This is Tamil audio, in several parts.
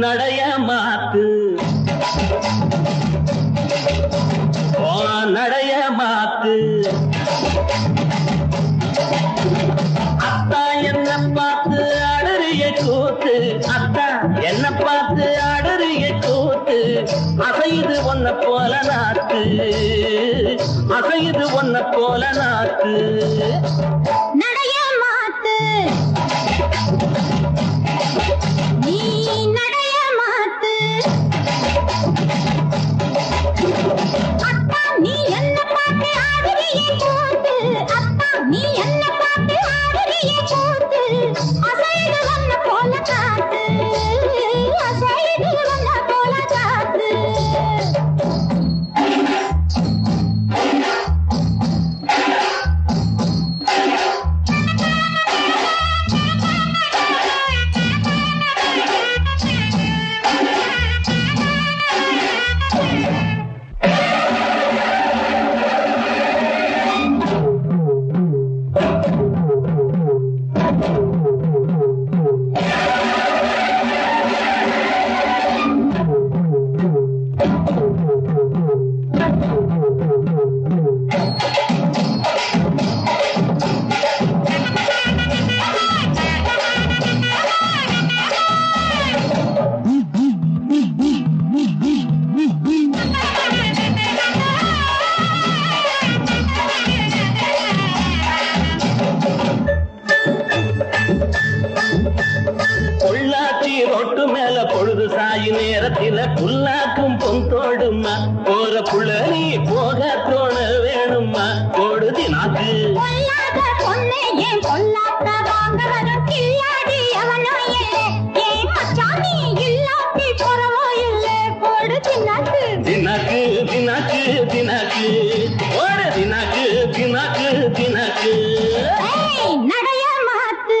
நடைய மாத்து. நடைய மாத்து. அத்தா என்ன பார்த்து அடறிய கூத்து. அத்தா என்ன பார்த்து அடறிய கூத்து. அசையுது ஒன்ன போல நாத்து. அசையுது ஒன்ன போல நாத்து. பொழுது சாயி நேரத்தில புல்லாக்கும் பொன் தோடுமா போற புள்ள நீ போக தோண வேணுமா கொடுதி நாக்கு. பொண்ணு ஏன் பொல்லாத வாங்க வரும் கில்லாடி எவனோ இல்லை. ஏன் இல்லாட்டி போறவோ போடு தின்னாக்கு நடைய மாத்து.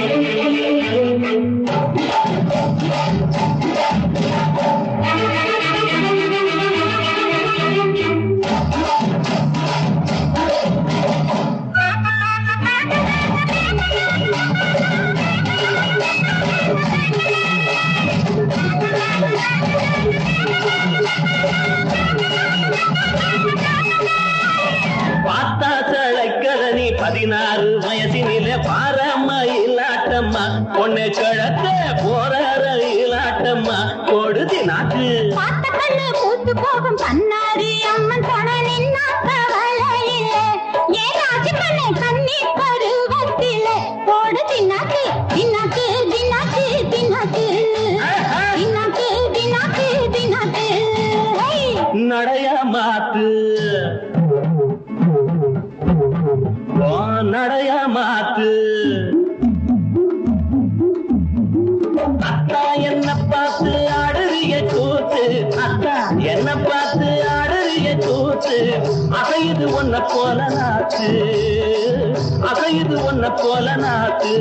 இல்லாட்டம்மா பொண்ணு கிழக்க போற இல்லாட்டம்மா கொடுதி நாக்கு பார்த்த கண்ணு பூத்து போகும். பண்ணாரி அம்மன் துணை நின்னா கவலையில்லை ஏன் ராஜு கண்ணு கண்ணி பருவத்திலே? போடு தின்னாக்கு தின்னாக்கு தின்னாக்கு தின்னாக்கு தின்னாக்கு தின்னாக்கு தின்னாக்கு ஹை! நடைய மாத்து. நடைய அத்தா என்ன பார்த்து ஆடுறிய கூத்து அத்தா என்ன பார்த்து ஆடுறிய கூத்து அசையுது ஒன்ன போல நாக்கு அசையுது ஒன்ன போல நாக்கு